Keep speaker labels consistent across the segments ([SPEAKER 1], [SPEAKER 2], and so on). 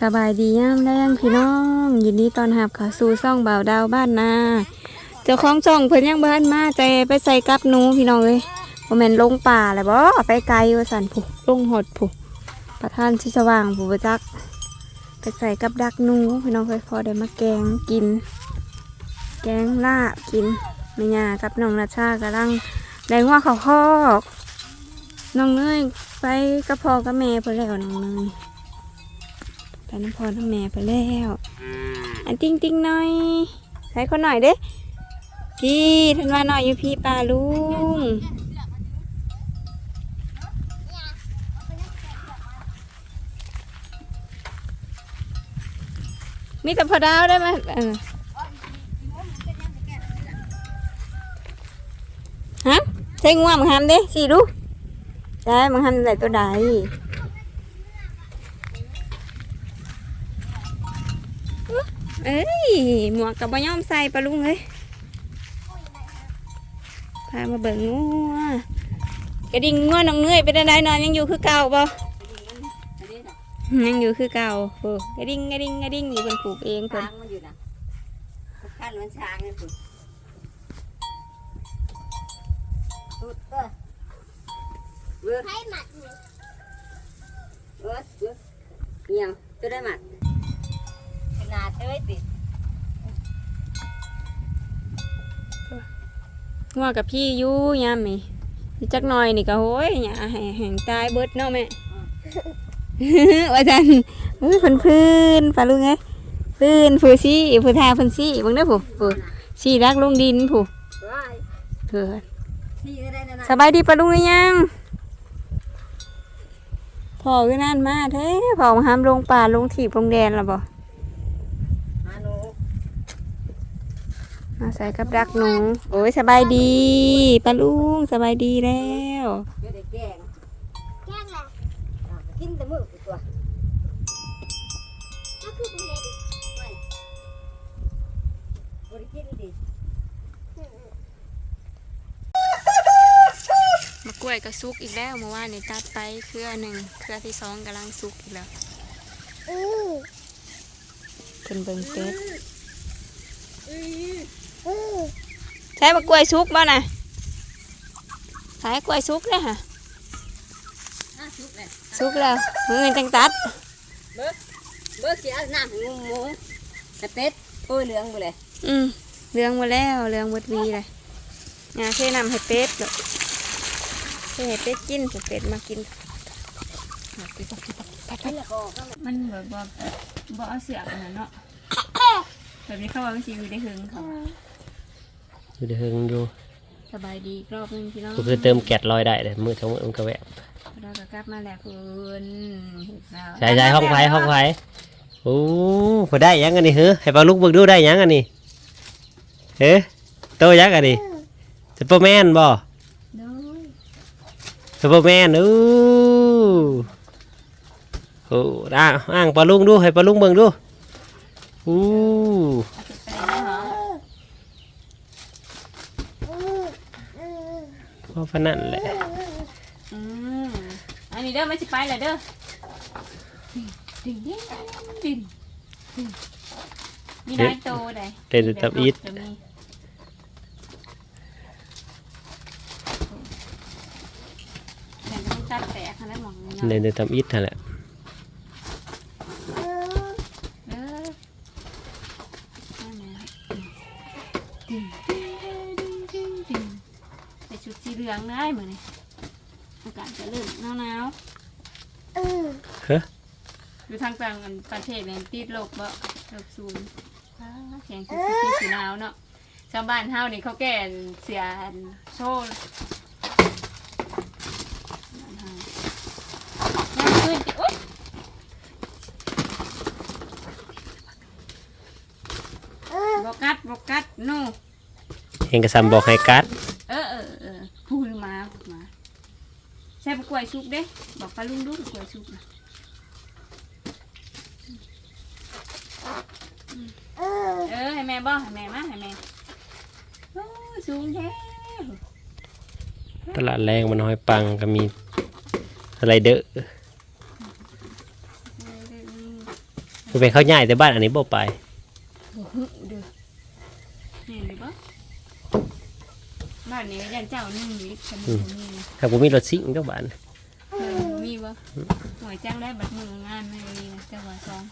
[SPEAKER 1] สบายดีย่ามแรงพี่น้อง ยินดีตอนรับเข้าสู่ซ่องบ่าวดาวบ้านนาเจ้าของช่องเพิ่นยังบ้านมาใจไปใส่กับหนูพี่น้องเอ้ยบ่แม่นลงป่าเลยบ่ไปไกลว่าสันผูลงหดผูประธานที่สว่างผู้ประจัก ไปใส่กับดักหนูพี่น้องเอ้ยพอได้มาแกงกิน แกงลาบกินแม่ย่ากับน้องราชากำลังแดงว่าเขาคอกน้องเนยไปกับพ่อกับแม่เพิ่นแล้วน้องเนย ไปน้ำพรน้ำแม่ไปแล้ว อันติ้งติ้งหน่อย ใช้คนหน่อยเด้พี่ทันว่าหน่อยอยู่พี่ปลาลุงมีแต่พอดาวได้ไหมเออฮะใช้งัวมังหามเด้สิดูใช่มังหามไหนตัวใด เอ้ย หมวกกับบย่อมใส่ปะลุงเลยพามาเบิ่งงัวกระดิ่งงัวน้องเนื่อยไปได้นอนยังอยู่คือเก่าบ่ยังอยู่คือเก่าโอ้กระดิ่งกระดิ่งกระดิ่งอยู่เพิ่นปลูกเองเพิ่น
[SPEAKER 2] ช้างมันอยู่นะขั้นมันช้างนี่คุณสุดเออเวิร์ด
[SPEAKER 3] ให้หมัดหนึ่ง
[SPEAKER 2] เวิร์ดเวิร์ดเมียวตัวได้หมัด ขนาดเอ้ยติ
[SPEAKER 1] งัวกับพี่อยู่ยามนี่อีจักหน่อยนี่ก็โห้ยหยาแห้งแห้งตายเบิดเนาะแม่ ว่าจันเฮ้ยเพิ่นพื้นปลาลุงเอ้ยพื้นผู้ซี่ผู้ทาเพิ่นซี่เบิ่งเด้อผู้ผู้ซี่รักลงดินผู้
[SPEAKER 2] ว้าย
[SPEAKER 1] เพิ่น
[SPEAKER 2] นี่ก็ได้นะนะ
[SPEAKER 1] สบายดีปะลุงหรือยังพ่อก็นั่นมาแท้พ่อมาห้ามลงป่าลงถีบลงแดนแล้วบ่
[SPEAKER 2] มาหนู
[SPEAKER 1] มาใส่กับดักหนูโอ้ยสบายดีปะลุงสบายดีแล้ว
[SPEAKER 2] เดี๋ยวได้แกง
[SPEAKER 3] แกล้งแหละ
[SPEAKER 2] อะกินแต่มือกูตัว
[SPEAKER 3] ก็คือคุณเล็ก
[SPEAKER 2] บริกินดิ
[SPEAKER 1] มะกล้วยก็สุกอีกแล้วเมื่อวานนี่ตัดไปเครือหนึ่งเครือที่สองกำลังสุกอีกแล้ว
[SPEAKER 3] อือ
[SPEAKER 1] เพิ่นเบิ่งเป็ด
[SPEAKER 3] อืออือ
[SPEAKER 1] ใช้มะกล้วยสุกบ่น่ะใช้กล้วยสุกเลยค่ะ
[SPEAKER 2] อะชุบเลย
[SPEAKER 1] สุกแล้วมือจังตัด
[SPEAKER 2] เบิร์ดเบิร์ดเสียน้ำให้งูหมูกระเต็ดโอ้ยเหลืองไปเลย
[SPEAKER 1] อืมเรื่องหมาแล้วเรื่องหมดวีเลยงาเทนำให้เป็ดเด้อเทให้เป็ดกินให้เป็ดมากินมากินมากินมากิน
[SPEAKER 2] กินแล้วก็ก็
[SPEAKER 1] มันแบบว่าบ่เอาเสือกอันนั้นเนาะแบบนี้เข้าว่ามันสิอยู่ได้หึงเขา
[SPEAKER 4] อยู่ในเฮงอยู่
[SPEAKER 1] สบายดีอีกรอบหนึงพี่น้อง
[SPEAKER 4] ก็คือเติมแกดลอยได้เลยมือสองมือมันก็แวบ
[SPEAKER 1] เราก็กลับมาแล้วคุณ
[SPEAKER 4] ใช่ใช่ห้องไฟห้องไฟโอ้พอได้ยังอันนี้เฮ้ให้ปลาลูกเบิกดูได้ยังอันนี้เฮ้โตยังอันนี้ซูเปอร์แมนบ่
[SPEAKER 1] โดย
[SPEAKER 4] ซูเปอร์แมนอู้โอ้อ่างอ่างปลาลุงดูให้ปลาลุงเบิ่งดูอู้
[SPEAKER 1] เอาไปไปได้เหรอ
[SPEAKER 3] อืออือ
[SPEAKER 4] พ อพนันแหละ
[SPEAKER 1] อืมอันนี้เด้อไม่สิไปเลยเด้อดิ่งดิ่งดิ่งดิ่งมีน้อยโตได้
[SPEAKER 4] เล่นตับอีท
[SPEAKER 1] จะมีแต่ต้องตัดแตกขนาดหมองเนาะ
[SPEAKER 4] เล่นตับอีทนั่นแหละ
[SPEAKER 3] อือ
[SPEAKER 1] เออนั่นแหละดึงดึงดึงดึงใส่ชุดสี เหลืองได้เหมือนนี่อากาศจะเริ่มหนาว
[SPEAKER 3] อือ
[SPEAKER 4] เฮ้
[SPEAKER 1] ๆอยู่ทางต่างประเทศเนี่ยติดโลกบ่โลกซูนอ้าวแข็งคือสีสีหนาวเนาะชาวบ้านเฮานี่เขาแก่เสียโชว์บ้านเฮายังขึ้นอุ๊ย
[SPEAKER 3] อือ
[SPEAKER 1] บกัดบกัดโน่
[SPEAKER 4] เองก็ซ้ำบอกให้กัด
[SPEAKER 1] เออเออเออพูดมาพูดมาใช่ปะกล้ วยสุกเด้ บอกปลาลุงดูปะกล้วยสุกนะ
[SPEAKER 3] อือ
[SPEAKER 1] เออให้แม่บอกให้แม่มาให้แม่โอ้ยสูงแท้
[SPEAKER 4] ตลาดแรงมันน้อยปังก็มีอะไรเด้อมันเป็นเขาใหญ่แต่บ้านอันนี้บ่ไป
[SPEAKER 1] บ่ฮึเด้อนี่เลยบ่บ้านนี้ยันเจ้านึ่งลิตรฉันบ่มีนะ
[SPEAKER 4] ถ้าผมมีรถซิ่งก็บ้าน
[SPEAKER 1] เออ บ่มีบ่หวยจ้างได้บัดมืองานไม่มีนะเจ้าว่าซอง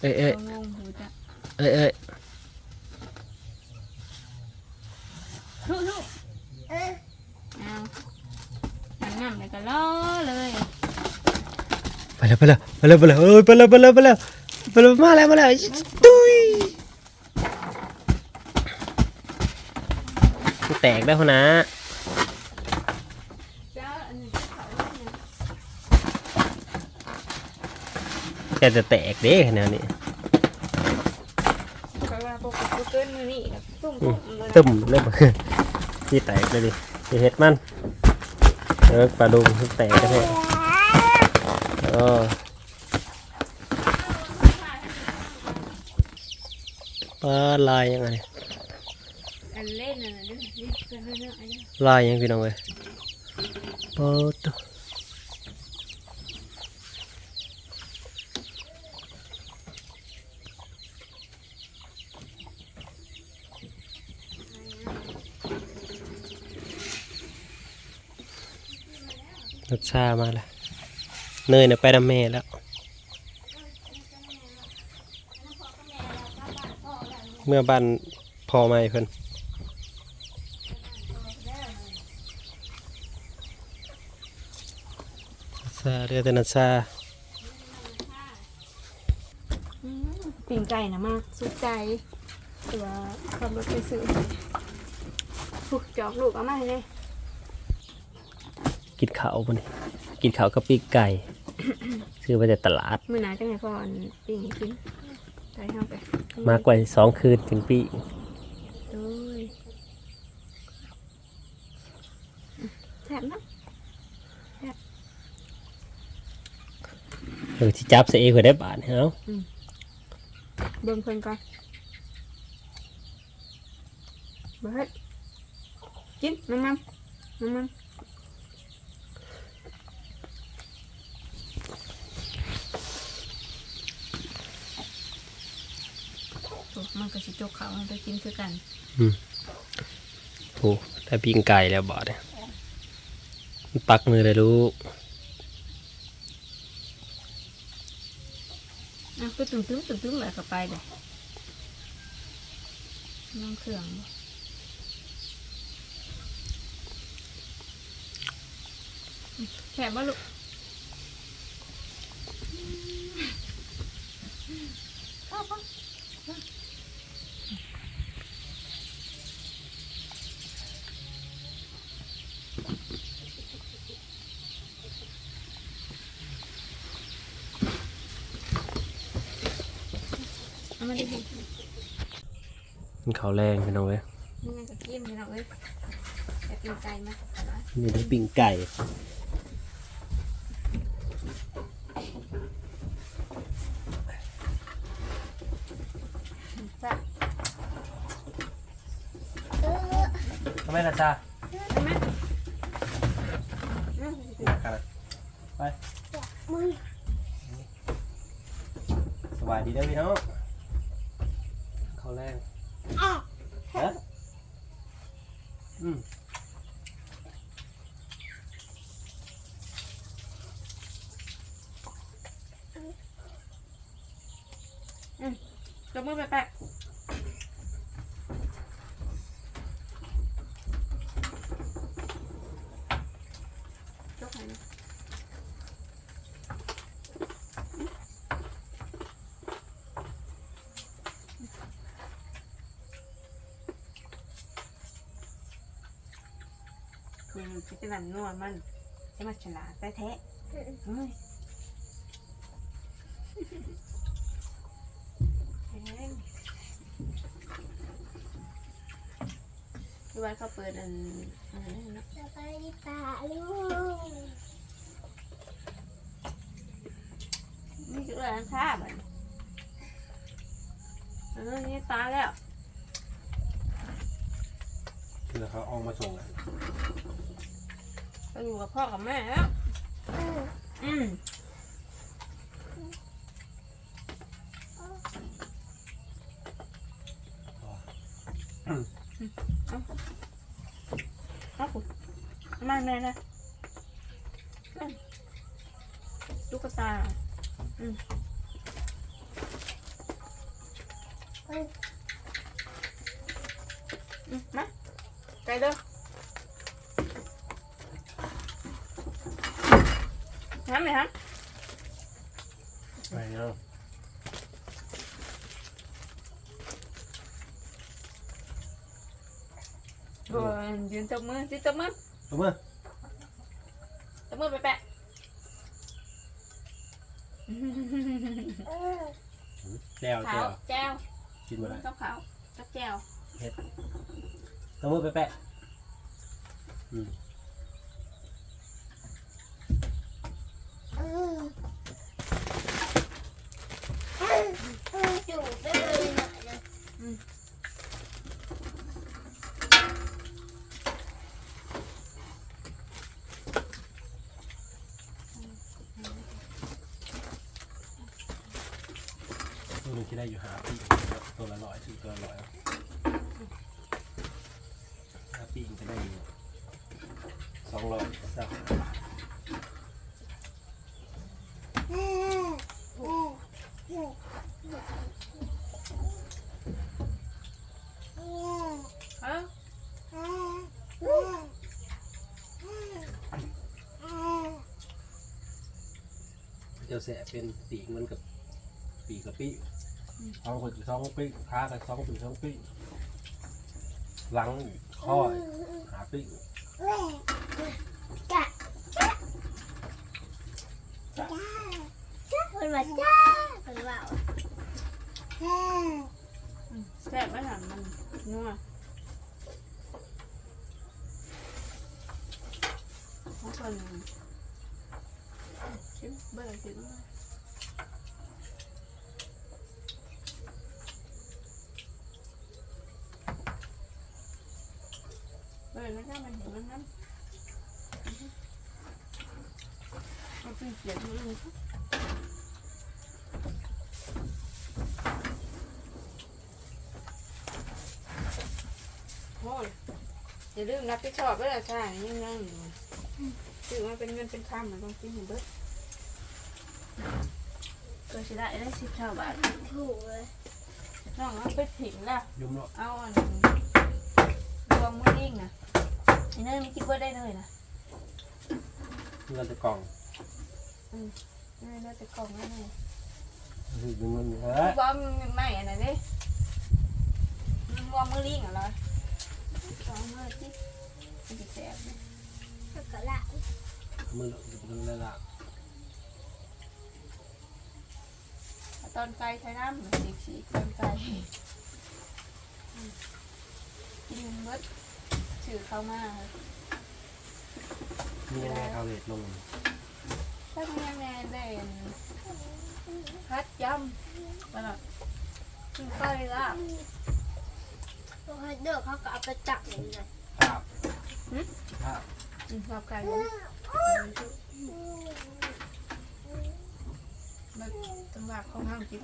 [SPEAKER 4] เอ้ยเอ้ย
[SPEAKER 1] ก็งงหูจ้ะ
[SPEAKER 4] เอ้ยเอ้ย
[SPEAKER 1] ลูกลูก
[SPEAKER 3] เออ
[SPEAKER 1] เอาหันน้ำเลยก็ล้อเลย
[SPEAKER 4] ไปแล้วไปแล้วไปแล้วไปแล้วเอ้ยไปแล้วไปแล้วไปแล้วไปแล้วมาแล้วมาแล้วตุ้ยแตกได้วนะ
[SPEAKER 1] เจ้าอันนี้เขาเนี่ย
[SPEAKER 4] แต่จะแตกเด้ขนาดนี้
[SPEAKER 1] เขาว่าปกติเกินมือนี่แบบตุ่มตุ่มเลยนะ
[SPEAKER 4] ตึมเลยบ่ที่แตกเลยดิที่เห็ดมันเออปลาดุงแตกได้แท้เออปลาลายยังไง
[SPEAKER 1] อันเล่นน่ะนะเด้อนี่เป็นเรื่องอะไรเนี่ย
[SPEAKER 4] ลายยังพี่น้องเอ้ยปอด รสชามาแล้วเนยเนี่ยไปดำแม่แล้ว เมื่อบ้านพอมาให้เพิ่นซาเรือแต่นันซา
[SPEAKER 1] อืมปิ่งไก่นะมากสุดใจตัวขับรถไปซื้อผูกจอกลูกเอามาให้เลย
[SPEAKER 4] กินข้าวปะนี่กินข้าวกับปีกไก่ ซื้อมาจากตลาด
[SPEAKER 1] มือหนาจังไงพ่ออันปิ่งให้กินไปห้าไป
[SPEAKER 4] มากกว่าสองคืนถึงปีก
[SPEAKER 1] โอ้ยแซ่บเนาะ
[SPEAKER 4] เออที่จับเสียเองก็ได้บาทเนาะ
[SPEAKER 1] เบิ่งเพิ่นก่อนเบิดกินน้ำมันน้ำมัน มันก็สิจกเขามันไปกินคือกัน
[SPEAKER 4] โอ้ได้ปีกไก่แล้วบาทเนี่ยปักมือเลยลูก
[SPEAKER 1] อะก็ตึ้มตึ้มตึ้มตึ้มแบบเข้าไปเลยน้องเครื่องบ่อืมแฉบบ่ลูก มาดินี่
[SPEAKER 4] กินข้าวแรงพี่น้องเว้ย
[SPEAKER 1] ไงกับกินพี่น้องเอ้ยแต่กินไก่มาเอาละ
[SPEAKER 4] นี่ได้ปีกไก่
[SPEAKER 1] จ้ะ
[SPEAKER 3] เออ
[SPEAKER 4] ทำไมล่ะจ้า
[SPEAKER 1] ใช่ไหมอืม
[SPEAKER 3] มึง
[SPEAKER 4] สวัสดีเด้อพี่น้องข้าวแรง
[SPEAKER 3] อะ
[SPEAKER 4] ฮะอืม
[SPEAKER 1] จกมือไปแปะจกไหนนะคือมันจะนั่นนวลมันจะมาฉลาดแต่แท้เฮ้ยแพง ดูว่าเขาเปิดอันอันนั้นเนาะ
[SPEAKER 3] สบายดีป่าลูก
[SPEAKER 1] นี่คืออะไรท่าแบบเออนี่ตายแล้ว
[SPEAKER 4] เดี๋ยวเขาเอามาส่งอะ
[SPEAKER 1] ไปอยู่กับพ่อกับแม่แล้ว
[SPEAKER 3] เออ
[SPEAKER 1] อืม เอาคุณ มาแม่นะนั่นตุ๊กตาอืมอืมมาไกลเด้อน้ำไหมฮะ
[SPEAKER 4] ไปเนาะ
[SPEAKER 1] โอ้ยยืนตบมือสิตบ มือ
[SPEAKER 4] เอามือ
[SPEAKER 1] ตบมือไปแปะ
[SPEAKER 4] แก้ว
[SPEAKER 1] ขา
[SPEAKER 4] แก้
[SPEAKER 1] ว
[SPEAKER 4] ว
[SPEAKER 1] แก้ว
[SPEAKER 4] กินมาได้
[SPEAKER 1] ต้องขาวจักแก้ว
[SPEAKER 4] เอามือไปแปะอืม
[SPEAKER 3] อยู่ได้เลยหน่อยนะ
[SPEAKER 4] ตัวหนึงที่ ได้อยู่หาปีตัวละร้อยถึงตัวละร้อยหาปีก็ได้อยู่สองร้อยสัก
[SPEAKER 1] เอ้า
[SPEAKER 4] เจ้าแสะเป็นปีกมันกับปีกกับปี ท้องคนกับท้องปีกขากับท้องปีกท้องปีกหลังข้อหาปีก
[SPEAKER 3] คนมาจ้าคนว่า
[SPEAKER 1] แซ่บไม่หนมันนัวของคนชิมเบอร์สิบ อร์นั่นก็มันเห็นมันน้ำมันเป็นเสียงมือโอ้ยอย่าลืมรับผิดชอบด้วยล่ะใช่ยังยังอยู่ถือว่าเป็นเงินเป็นคำมันต้องกินให้เบิดก็จะได้ได้สิบเท่าบาท
[SPEAKER 3] ถูกเลย
[SPEAKER 1] น้องเอาไปถิ่งแล้ว
[SPEAKER 4] ยุ่มเนาะ
[SPEAKER 1] เอาอันรวมมือยิ่งนะ ไอ้เนยมันคิดว่าได้เลยนะ
[SPEAKER 4] เงินจะกล่อง
[SPEAKER 1] เนยน่าจะกล่องแน่เลย
[SPEAKER 4] คือเงินเออ
[SPEAKER 1] ว่ามันไม่อันนั้นดิรวมมือยิ่งเหรอสองมือที่มันจะแสบนะ
[SPEAKER 3] แล้วก็ละ
[SPEAKER 4] มือจะเป็นอะไรล่ะ
[SPEAKER 1] ตอนไกลใช้น้ำมันสีสีตอนไกลอืมกินเบิด ถือเข้ามา
[SPEAKER 4] มีอะไรเอาเลทลง
[SPEAKER 1] ถ้ามีแม่ได้พัดยำตลอดกินก้อยลาบ
[SPEAKER 3] พวกเด็กเขาก็เอาไปจับเลยนะ
[SPEAKER 4] ภาพภาพ
[SPEAKER 1] อืมลาบไก่เลยแบบจังหวะของห้างกิน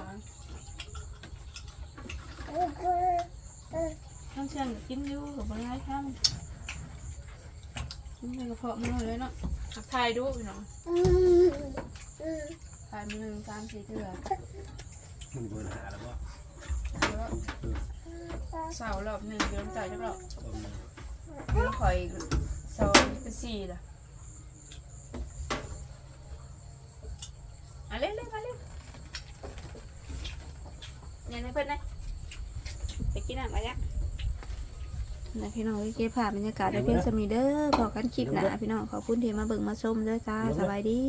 [SPEAKER 1] ค่ายเอาคนมาทั้งเชียงกินอยู่กับบริหารข้ามกินในกระเพาะมันเลยเนาะหักทายดูพี่น้องทายมือหนึ่งสามสี่เดือน
[SPEAKER 4] มันเบอร์หาแล้วว่า
[SPEAKER 1] เสารอบหนึ่งเดือนจ่ายจักรอบ
[SPEAKER 4] เลย
[SPEAKER 1] เดือนข่อยเสาเป็นสี่ล่ะเล่นเล่นมาเล่นเนี่ยนะเพื่อนนะไปกินอะมาจ้ะ นะพี่น้องเก็บภาพบรรยากาศได้เพียงสมีเด้อพอกันคลิปหนะพี่น้องขอบคุณที่มาเบิ่งมาชมด้วยจ้าสบายดี